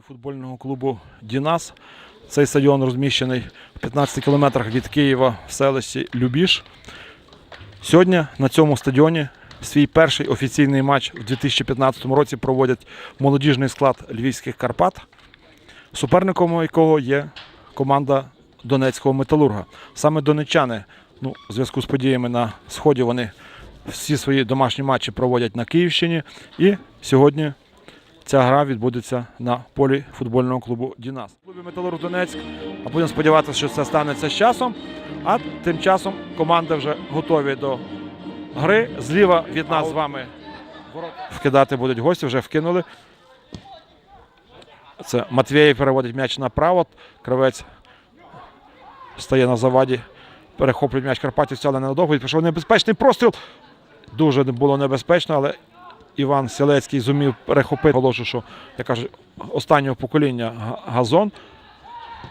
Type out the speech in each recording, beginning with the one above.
Футбольного клубу Дінас. Цей стадіон розміщений в 15 кілометрах від Києва в селищі Любіш. Сьогодні на цьому стадіоні свій перший офіційний матч в 2015 році проводять молодіжний склад Львівських Карпат, суперником якого є команда Донецького металурга. Саме донечани, ну, в зв'язку з подіями на Сході, вони всі свої домашні матчі проводять на Київщині. І сьогодні Ця гра відбудеться на полі футбольного клубу Дінас. Клубі Металург Донецьк. А будемо сподіватися, що це станеться з часом. А тим часом команди вже готові до гри. Зліва від нас з вами вкидати будуть гості, вже вкинули. Це Матвєєв переводить м'яч направо. Кравець стає на заваді. Перехоплює м'яч Карпатівця, але ненадовго. Пішов небезпечний простріл. Дуже було небезпечно, але Іван Селецький зумів перехопити, положу, що я кажу, останнього покоління газон.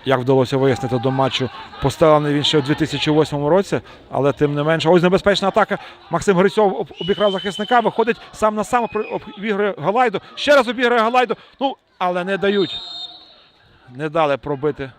Як вдалося вияснити до матчу, поставлений він ще у 2008 році, але тим не менше. Ось небезпечна атака. Максим Грицьов об- обікрав захисника, виходить сам на сам, обігрує Галайду. Ще раз обігрує Галайду. Ну, але не дають. Не дали пробити.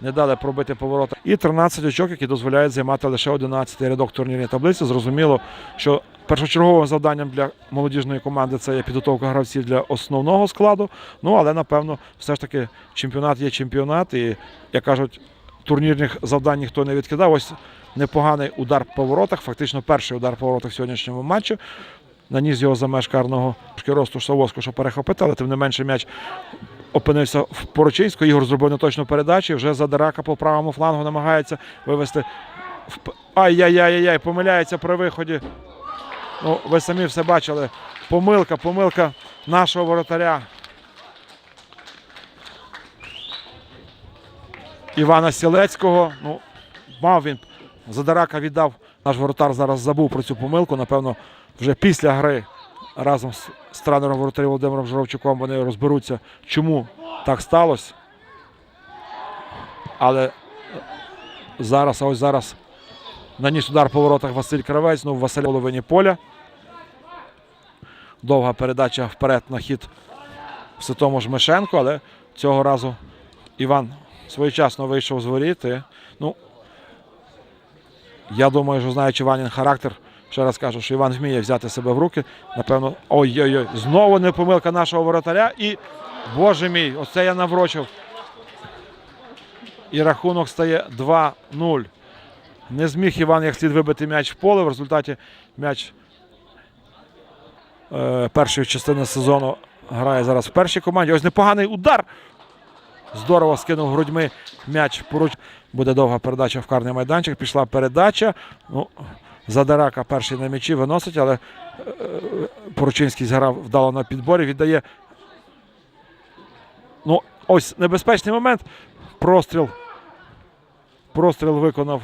Не дали пробити поворота. І 13 очок, які дозволяють займати лише 11 рядок турнірної таблиці. Зрозуміло, що першочерговим завданням для молодіжної команди це є підготовка гравців для основного складу. Ну але напевно, все ж таки чемпіонат є чемпіонат, і як кажуть, турнірних завдань ніхто не відкидав. Ось непоганий удар по воротах, фактично перший удар по воротах в сьогоднішньому матчі. Наніс його за меж карного росту Савоску, щоб перехопити, але тим не менше м'яч опинився в Порочинську. Ігор зробив неточну передачу. Вже Задирака по правому флангу намагається вивести. Ай-яй-яй-яй, помиляється при виході. Ну, ви самі все бачили. Помилка, помилка нашого воротаря. Івана Сілецького. Ну, мав він. Задарака віддав. Наш воротар зараз забув про цю помилку. Напевно, вже після гри разом з, з тренером воротарів Володимиром Журавчуком вони розберуться, чому так сталося. Але зараз, а ось зараз наніс удар по воротах Василь Кравець, ну Василь половині поля. Довга передача вперед на хід все тому але цього разу Іван своєчасно вийшов з воріт. Ну, я думаю, що знаючи Іванін характер, ще раз кажу, що Іван вміє взяти себе в руки. Напевно, ой-ой-ой, знову не помилка нашого воротаря. І, боже мій, оце я наврочив. І рахунок стає 2-0. Не зміг Іван як слід вибити м'яч в поле. В результаті м'яч е, першої частини сезону грає зараз в першій команді. Ось непоганий удар. Здорово скинув грудьми м'яч поруч. Буде довга передача в карний майданчик. Пішла передача. Ну, Задарака перший на м'ячі виносить, але е, Поручинський зграв вдало на підборі. Віддає. Ну, ось небезпечний момент. Простріл. Простріл виконав.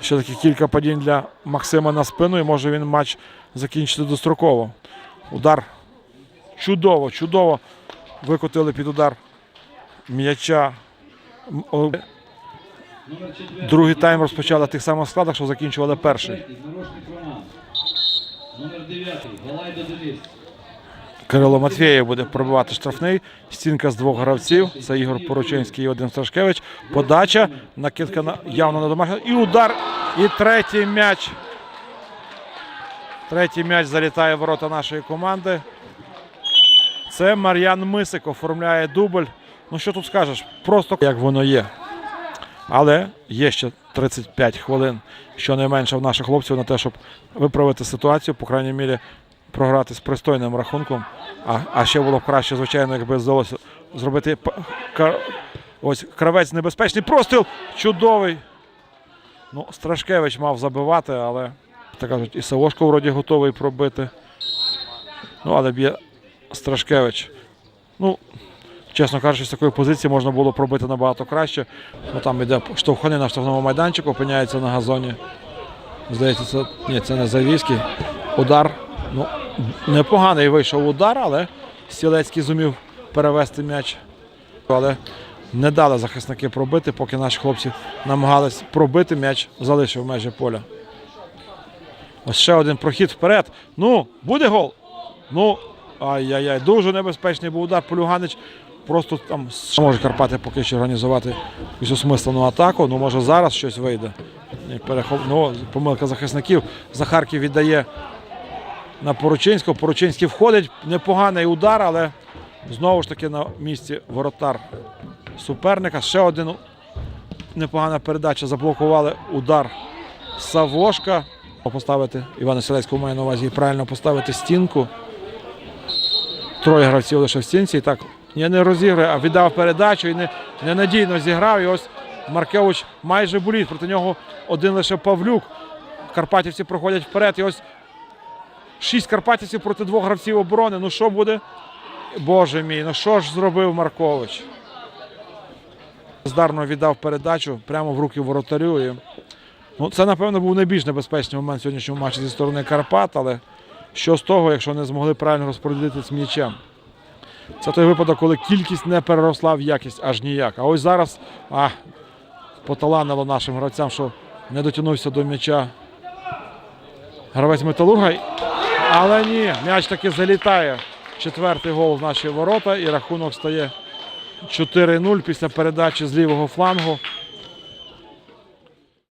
Ще таки кілька падінь для Максима на спину, і може він матч закінчити достроково. Удар. Чудово, чудово викотили під удар м'яча. Другий тайм розпочали в тих самих складах, що закінчували перший. Нарочник Роман. Номер 9. Галайда Денис. Кирило Матвєєв буде пробивати штрафний. Стінка з двох гравців. Це Ігор Порочинський і Вадим Страшкевич. Подача. Накидка на явно на домашнього. І удар. І третій м'яч. Третій м'яч залітає в ворота нашої команди. Це Мар'ян Мисик оформляє дубль. Ну що тут скажеш? Просто як воно є. Але є ще 35 хвилин, щонайменше в наших хлопців на те, щоб виправити ситуацію, по крайній мірі, програти з пристойним рахунком. А, а ще було б краще, звичайно, якби здалося зробити ось кравець небезпечний. Простріл чудовий. Ну, Страшкевич мав забивати, але так кажуть, і Савошко вроді готовий пробити. Ну, але б'є Страшкевич. Ну, чесно кажучи, з такої позиції можна було пробити набагато краще. Ну, там йде штовхани на штовхному майданчику, опиняється на газоні. Здається, це ні, це не Завійський. Удар. Ну, непоганий вийшов удар, але Стілецький зумів перевести м'яч. Але не дали захисники пробити, поки наші хлопці намагались пробити м'яч, залишив межі поля. Ось ще один прохід вперед. Ну, буде гол. Ну, ай-яй-яй, дуже небезпечний був удар. Полюганич просто там може Карпати поки що організувати якусь осмислену атаку. Ну, може зараз щось вийде. Перехоп... ну, помилка захисників. Захарків віддає на Поручинського. Поручинський входить. Непоганий удар, але знову ж таки на місці воротар суперника. Ще один непогана передача. Заблокували удар Савошка. Поставити Івана Селецького має на увазі і правильно поставити стінку. Троє гравців лише в стінці. І так я не розіграє, а віддав передачу і не, ненадійно зіграв. І ось Маркевич майже боліт. Проти нього один лише Павлюк. Карпатівці проходять вперед. І ось шість карпатівців проти двох гравців оборони. Ну що буде? Боже мій, ну що ж зробив Маркович? Здарно віддав передачу прямо в руки воротарю. І... Ну, це, напевно, був найбільш небезпечний момент сьогоднішнього матчу зі сторони Карпат, але що з того, якщо не змогли правильно розподілитися з м'ячем? Це той випадок, коли кількість не переросла в якість аж ніяк. А ось зараз а, поталанило нашим гравцям, що не дотягнувся до м'яча гравець металурга. Але ні, м'яч таки залітає. Четвертий гол в наші ворота і рахунок стає 4-0 після передачі з лівого флангу.